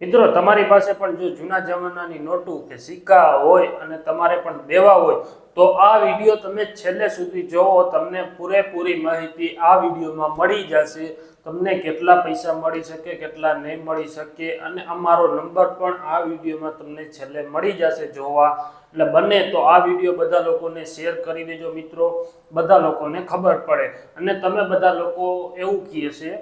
મિત્રો, તમારી પાસે પણ જો જૂના જમાનાની નોટો કે સિક્કા હોય અને તમારે પણ દેવા હોય, તો આ વીડિયો તમે છેલ્લે સુધી જોવો, તમને પૂરેપૂરી માહિતી આ વિડીયોમાં મળી જશે. તમને કેટલા પૈસા મળી શકે, કેટલા નહીં મળી શકે, અને અમારો નંબર પણ આ વિડીયોમાં તમને છેલ્લે મળી જશે જોવા. એટલે બને તો આ વીડિયો બધા લોકોને શેર કરી દેજો મિત્રો, બધા લોકોને ખબર પડે. અને તમે બધા લોકો એવું કહે છે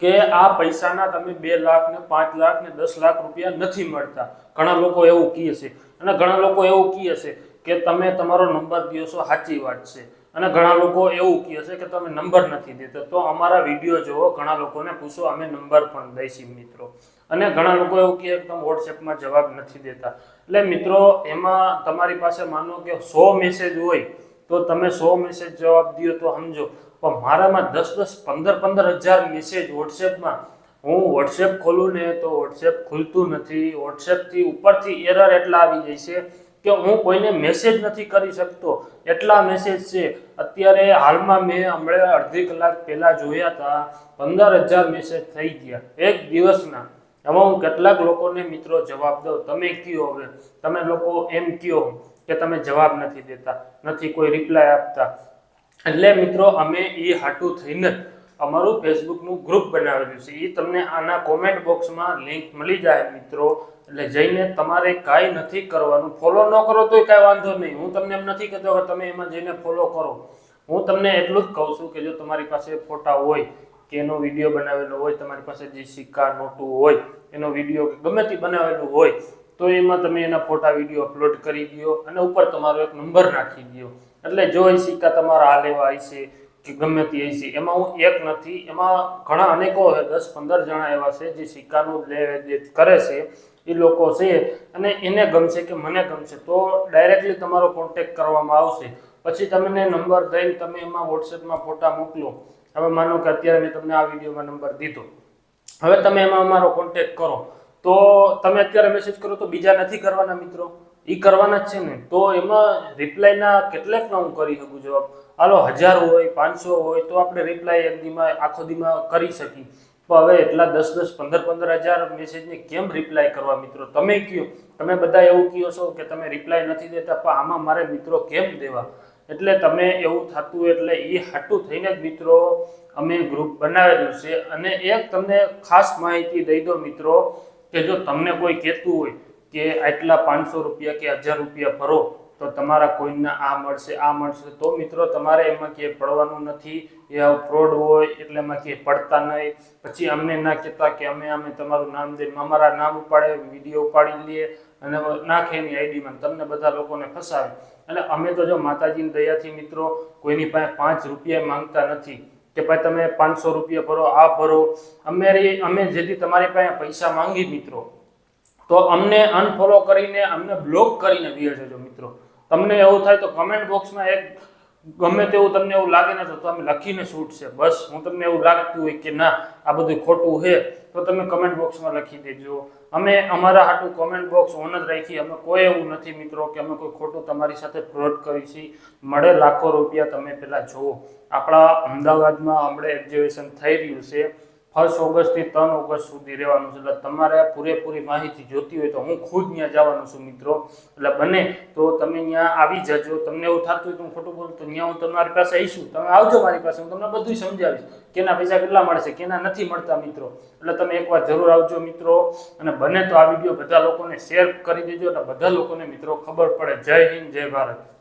કે આ પૈસાના તમે બે લાખ ને પાંચ લાખ ને દસ લાખ રૂપિયા નથી મળતા. ઘણા લોકો એવું કહે છે. અને ઘણા લોકો એવું કહે છે કે તમે તમારો નંબર દો છો, સાચી વાત છે. અને ઘણા લોકો એવું કહે છે કે તમે નંબર નથી દેતા. તો અમારા વીડિયો જોવો ઘણા લોકોને પૂછો, અમે નંબર પણ દઈશું મિત્રો. અને ઘણા લોકો એવું કહે કે તમે વોટ્સએપમાં જવાબ નથી દેતા. એટલે મિત્રો, એમાં તમારી પાસે માનો કે સો મેસેજ હોય તો તમે સો મેસેજ જવાબ દો તો સમજો. પણ મારામાં દસ દસ પંદર પંદર હજાર મેસેજ વોટ્સએપમાં હું વોટ્સએપ ખોલું ને તો વોટ્સએપ ખુલતું નથી. વોટ્સએપથી ઉપરથી એરર એટલા આવી જાય છે કે હું કોઈને મેસેજ નથી કરી શકતો. એટલા મેસેજ છે. અત્યારે હાલમાં મેં હમણાં અડધી કલાક પહેલાં જોયા હતા. પંદર હજાર મેસેજ થઈ ગયા. એક દિવસના. હવે હું કેટલાક લોકોને મિત્રો જવાબ દઉં. તમે કયો હવે? તમે લોકો એમ કયો? કે તમે જવાબ નથી દેતા, નથી કોઈ રિપ્લાય આપતા. એટલે મિત્રો, અમે એ હાટું થઈને અમારું ફેસબુકનું ગ્રુપ બનાવેલું છે. એ તમને આના કોમેન્ટ બોક્સમાં લિંક મળી જાય મિત્રો. એટલે જઈને તમારે કાંઈ નથી કરવાનું. ફોલો ન કરો તોય કાંઈ વાંધો નહીં. હું તમને એમ નથી કહેતો કે તમે એમાં જઈને ફોલો કરો. હું તમને એટલું જ કહું છું કે જો તમારી પાસે ફોટા હોય, કે એનો વીડિયો બનાવેલો હોય, તમારી પાસે જે સિક્કા, નોટું હોય, એનો વીડિયો ગમે તે બનાવેલું હોય તો એમાં તમે એના ફોટા, વીડિયો અપલોડ કરી દો અને ઉપર તમારો એક નંબર નાખી દો એટલે જો એ સિક્કા તમારા હાલ એવા હશે કે ગમે તે હશે એમાં હું એક નથી, એમાં ઘણા અનેકો દસ પંદર જણા એવા છે જે સિક્કાનું લે કરે છે, એ લોકો છે અને એને ગમશે કે મને ગમશે, તો ડાયરેક્ટલી તમારો કોન્ટેક કરવામાં આવશે. પછી તમને નંબર દઈને તમે એમાં વોટ્સએપમાં ફોટા મોકલો. હવે માનો કે અત્યારે મેં તમને આ વિડીયોમાં નંબર દીધો. હવે તમે એમાં અમારો કોન્ટેક કરો. તો તમે અત્યારે મેસેજ કરો તો બીજા નથી કરવાના મિત્રો. એ કરવાના જ છે ને. તો એમાં રિપ્લાયના કેટલાકના હું કરી શકું જવાબ હાલો, હજાર હોય, પાંચસો હોય, તો આપણે રિપ્લાય એક દીમાં, આખો દીમાં કરી શકીએ. તો હવે એટલા દસ દસ, પંદર પંદર હજાર મેસેજને કેમ રિપ્લાય કરવા મિત્રો? તમે કયો. તમે બધા એવું કહો છો કે તમે રિપ્લાય નથી દેતા, પણ આમાં મારે મિત્રો કેમ દેવા? એટલે તમે એવું થતું એટલે એ હાટું થઈને જ મિત્રો અમે ગ્રુપ બનાવેલું છે. અને એક તમને ખાસ માહિતી દઈ દો મિત્રો કે જો તમને કોઈ કહેતું હોય કે આટલા પાંચસો રૂપિયા કે હજાર રૂપિયા ભરો, તો તમારા કોઈના આ મળશે આ મળશે, તો મિત્રો તમારે એમાં ક્યાંય પડવાનું નથી. એ ફ્રોડ હોય, એટલે એમાં કે પડતા નહીં. પછી અમને ના કહેતા કે અમે અમે તમારું નામ દઈને અમારા નામ ઉપાડે, વીડિયો ઉપાડી લઈએ અને નાખે એની આઈડીમાં તમને બધા લોકોને ફસાવે. એટલે અમે તો જો માતાજીની દયાથી મિત્રો કોઈની પાસે પાંચ રૂપિયા માંગતા નથી. કે ભાઈ તમે પાંચસો રૂપિયા ભરો, આ ભરો. અમે અમે જેથી તમારી પાસે પૈસા માંગી મિત્રો, તો અમને અનફોલો કરીને અમને બ્લોક કરીને દે મિત્રો. તમને એવું થાય તો કમેન્ટ બોક્સમાં એક ગમે તેવું તમને એવું લાગે ને તો તમે લખીને છૂટશે બસ, હું તમને એવું લાગતું હોય કે ના, આ બધું ખોટું છે, તો તમે કમેન્ટ બોક્સમાં લખી દેજો. અમે અમારા હાટું કમેન્ટ બોક્સ ઓન જ રાખી, અમે કોઈ એવું નથી મિત્રો કે અમે કોઈ ખોટું તમારી સાથે ફ્રોડ કરી છીએ મળે લાખો રૂપિયા તમે પહેલાં જુઓ. આપણા અમદાવાદમાં હમણાં એક્ઝિબિશન થઈ રહ્યું છે. ફર્સ્ટ ઓગસ્ટથી ત્રણ ઓગસ્ટ સુધી રહેવાનું છે. એટલે તમારે પૂરેપૂરી માહિતી જોતી હોય તો હું ખુદ ત્યાં જવાનું છું મિત્રો. એટલે બને તો તમે ત્યાં આવી જજો. તમને એવું થતું હોય તો હું ખોટું બોલું તો ત્યાં હું તમારી પાસે આવીશું. તમે આવજો મારી પાસે. હું તમને બધું સમજાવીશ. કેના પૈસા કેટલા મળશે, કેના નથી મળતા મિત્રો. એટલે તમે એકવાર જરૂર આવજો મિત્રો. અને બને તો આ વીડિયો બધા લોકોને શેર કરી દેજો. એટલે બધા લોકોને મિત્રો ખબર પડે. જય હિન્દ, જય ભારત.